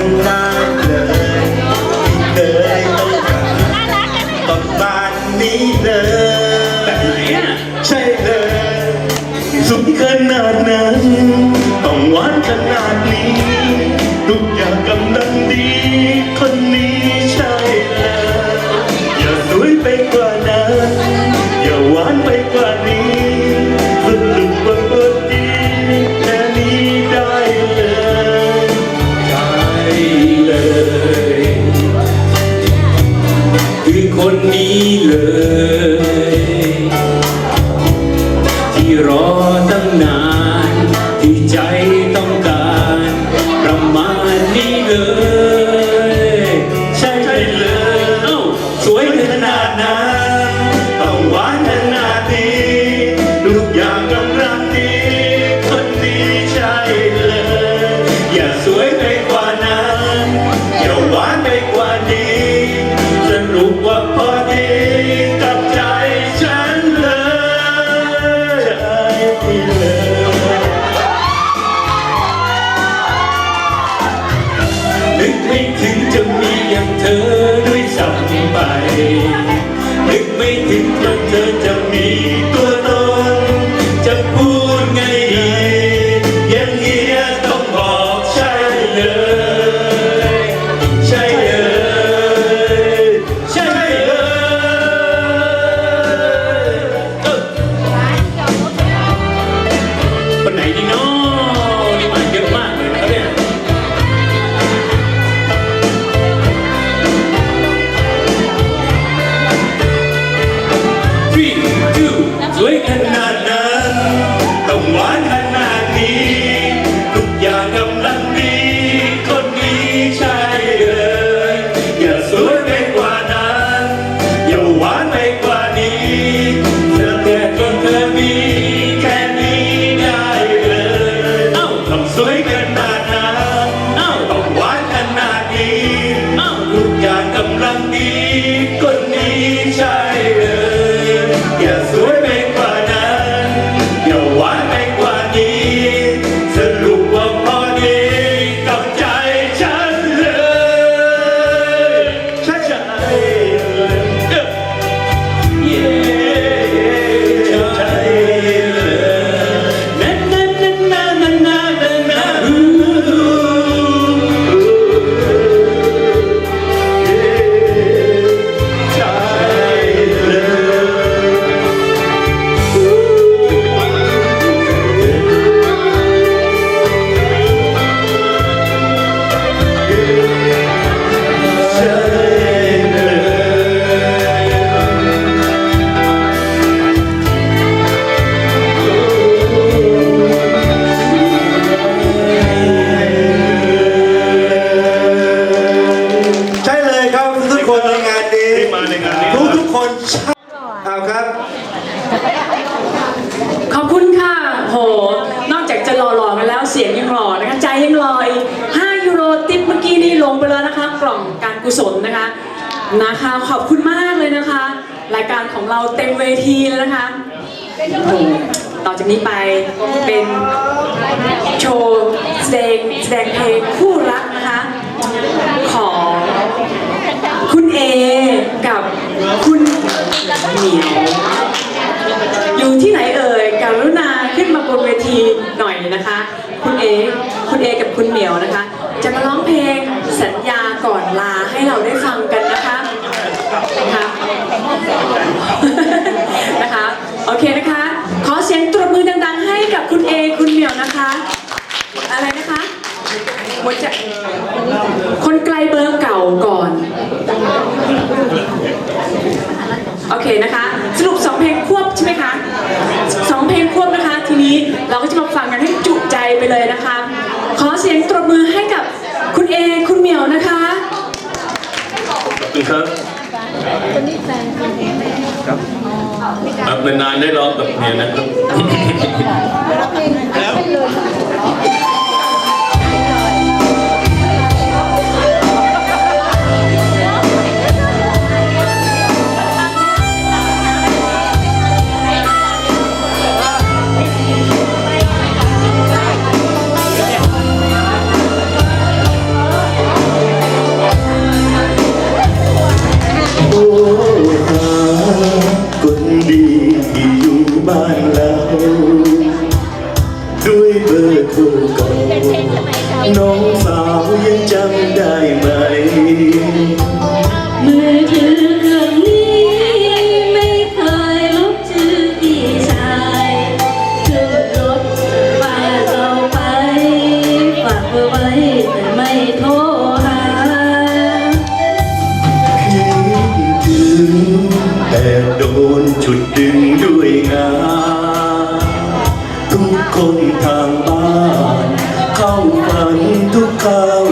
and I แล้วเธอจะมีตัวตน นะคะขอบคุณมากเลยนะคะ รายการของเราเต็มเวทีแล้วนะคะต่อจากนี้ไปเป็นโชว์แสดงแสดงเพลงคู่รักนะคะ ของคุณเอกับคุณเหนียว อยู่ที่ไหนเอ่ยกรุณาขึ้นมาบนเวทีหน่อยนะคะ คุณเอคุณเอกับคุณเหมียวนะคะ จะมาร้องเพลงสัญญาก่อนลาให้เราได้ฟังกัน Tham எனக்கு coração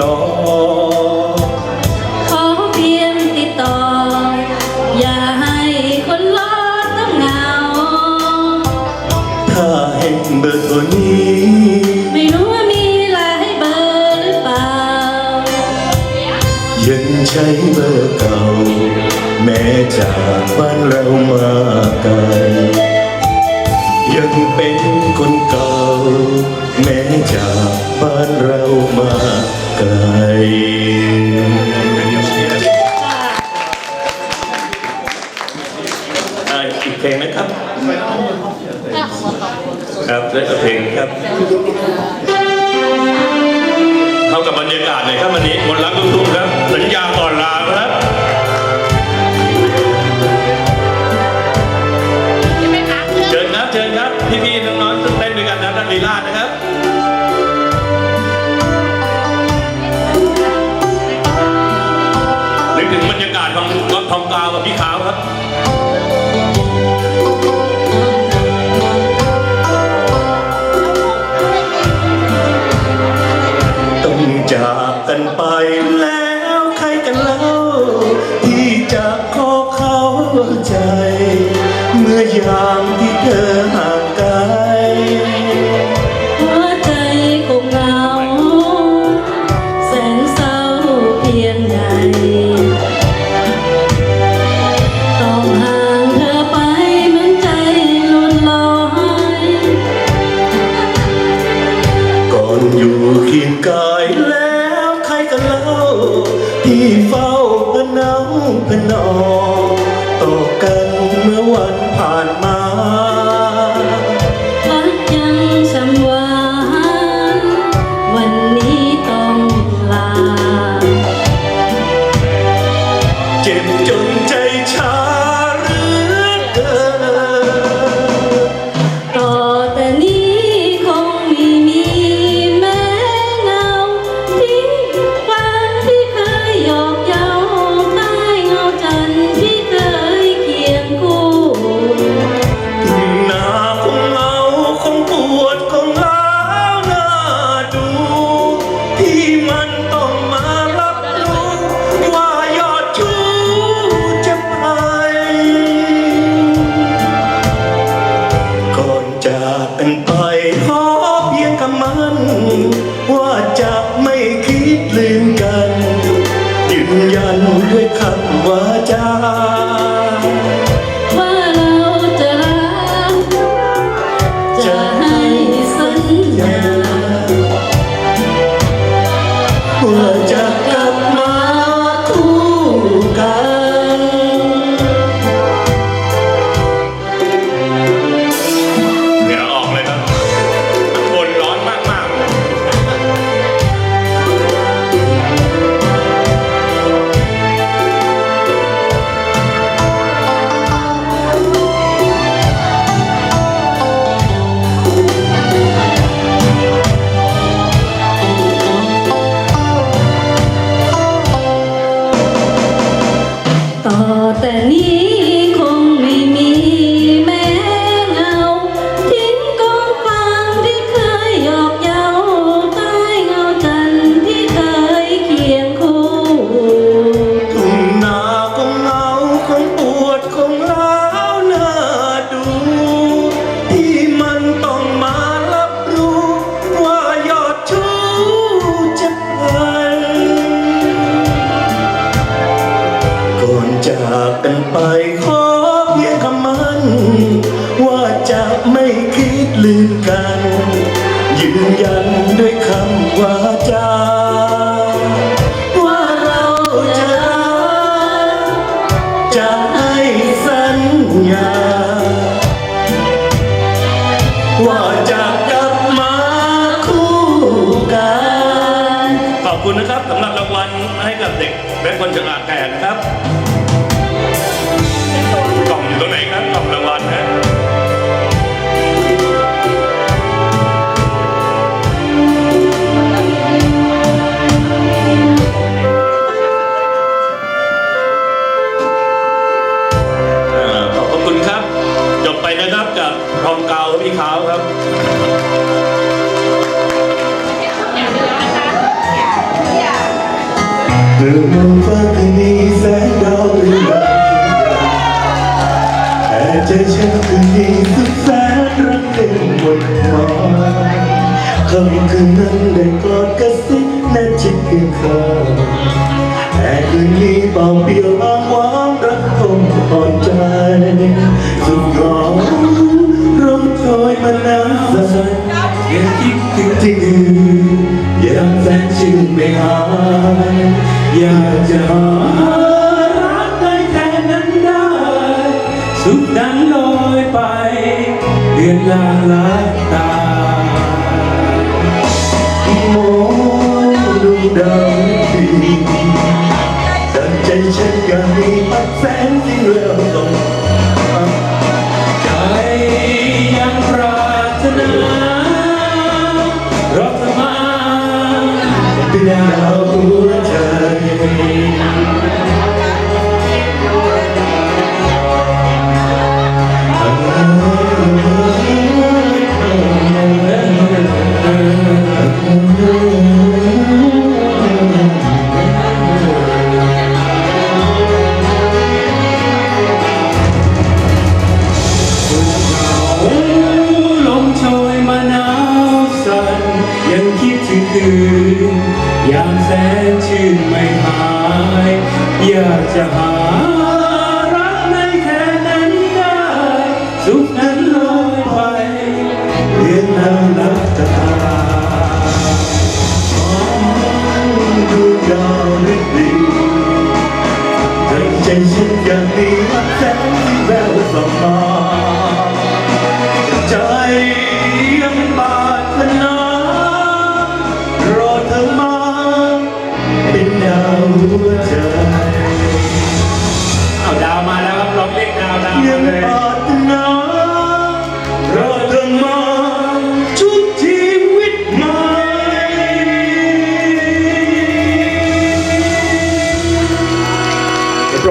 ลอขอเพียงติดต่อ อย่าให้คนรอต้องเหงา ถ้าเห็เบอร์โทรนี้ ไม่รู้ว่ามีหลายเบอร์หรือเปล่า ยังใช้เบอร์เก่า แม้จากบ้านเรามาไกลยังเป็นคน ครับและเพลงครับเข้ากับบรรยากาศหนยครับวันนี้มนรักลูกทุกง แล้วใครกันแล้วที่จะขอเข้าใจ เมื่อยามที่เธอ จากกันไปขอ กับรองเกาพี่ขาวครับเมื่อมองฟ้าคืนนี้แสงดาวเรืองราแต่ใจฉันคืนนี้สุดแสนรักเต็มหมดมายคำคืนนั้นได้กอดกระซิบแนบชิดเพียงข้าแต่คืนนี้เปล่าเปลี่ยวอ้างว้างรักคงอ่อนใจสุดเหง โชยมาน้ำสั่นยังคิดถึงที่อื่นยังแสนชื่นไม่หายอยากจะหารักได้แค่นั้นได้สุขดังลอยไปเดือนลางลับตามองดูดาวดีแต่ใจฉันยังมีปักแสงที่เร็วต้องใจยัง รักมาเป็นดาวดวงใจ ยามแสนชื่นไม่หาย อยากจะหารักในแค่นั้นได้ สุขนั้นลอยไปเรียนนางรักตาดูดาวดีใจฉันอยังมีปักแสงที่แววส่อง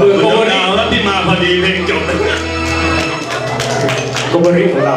เระมือโกอโคุณริดาวแล้วที่มาพอดีเพลงจบโกบริของเรา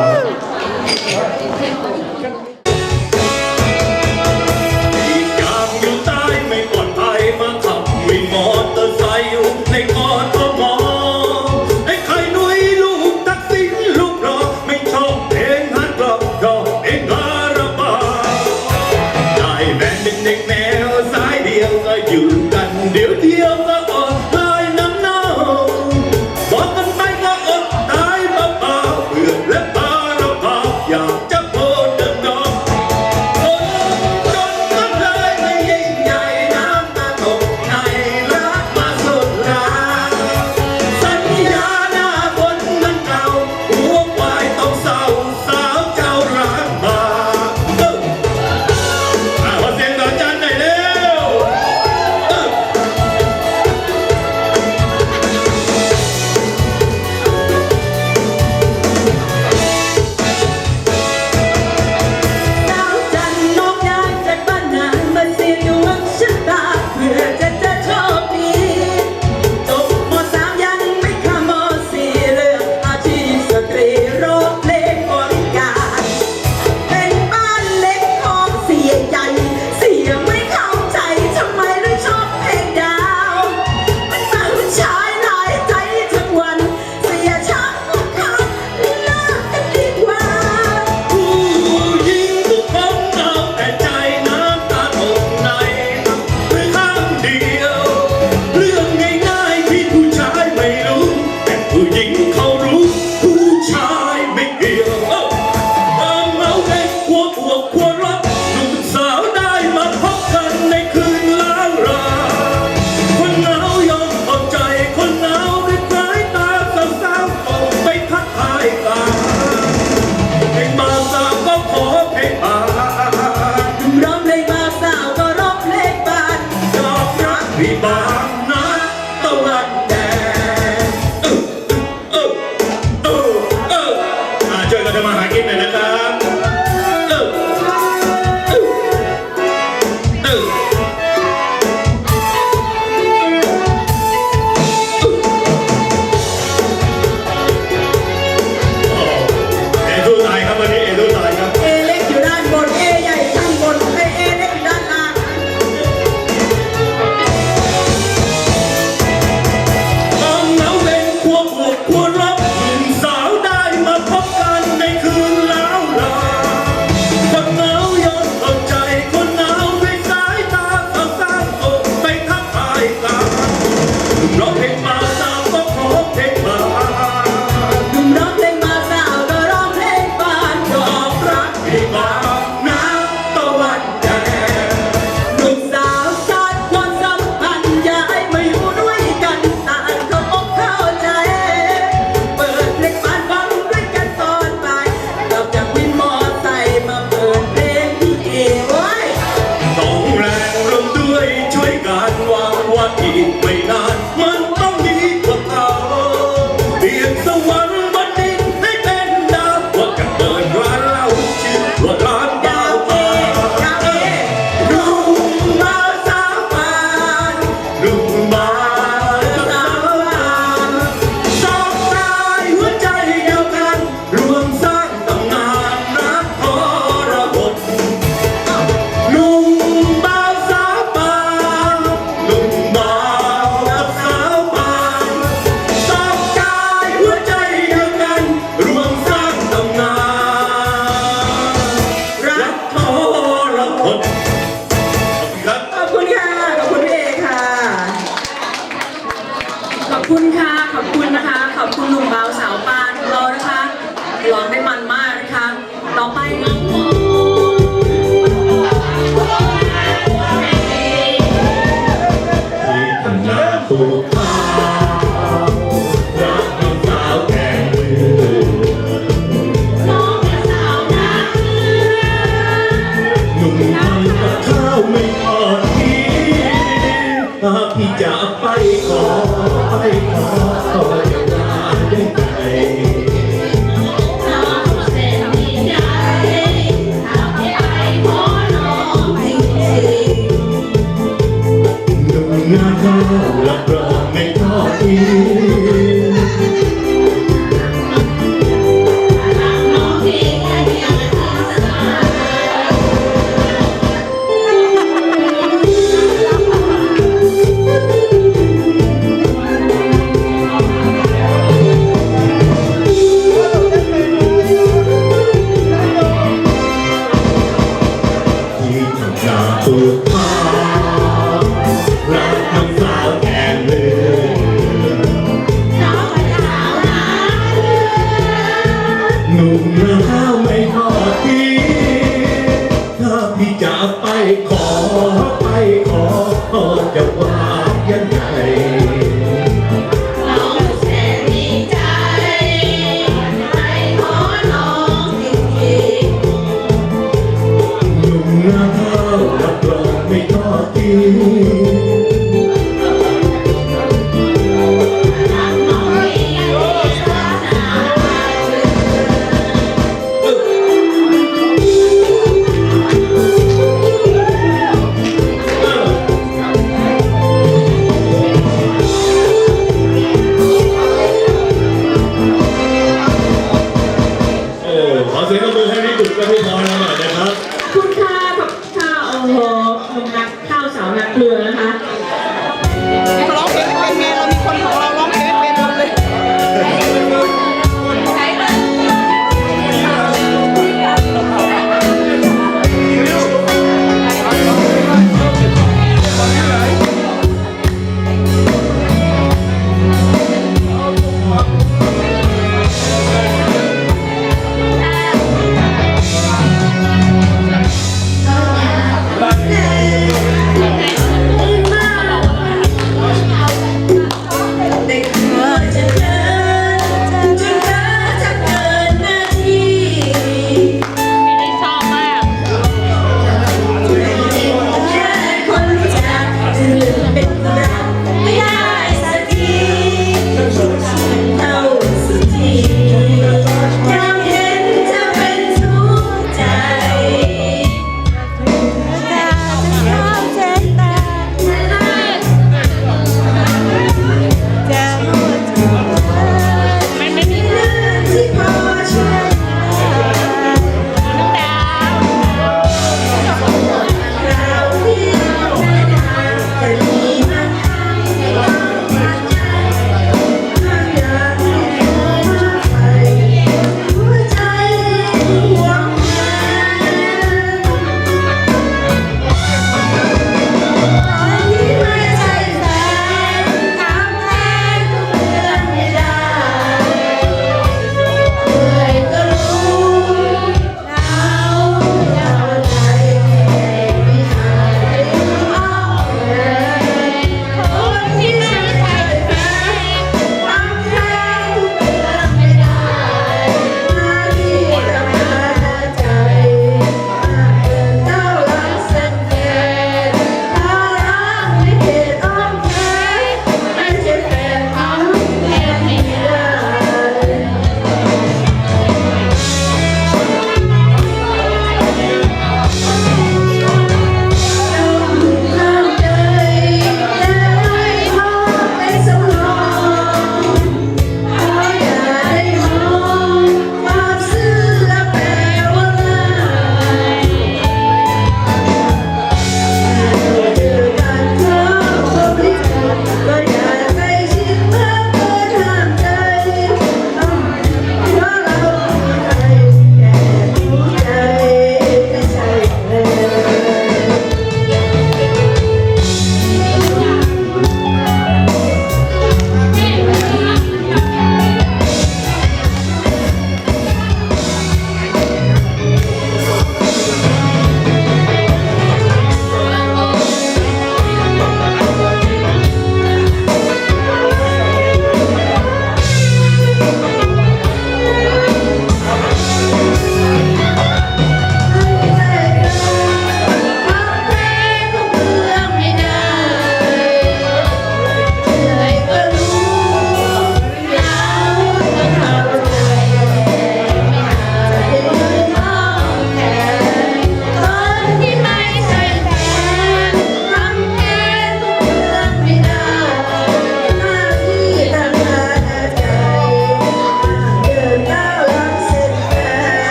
You're.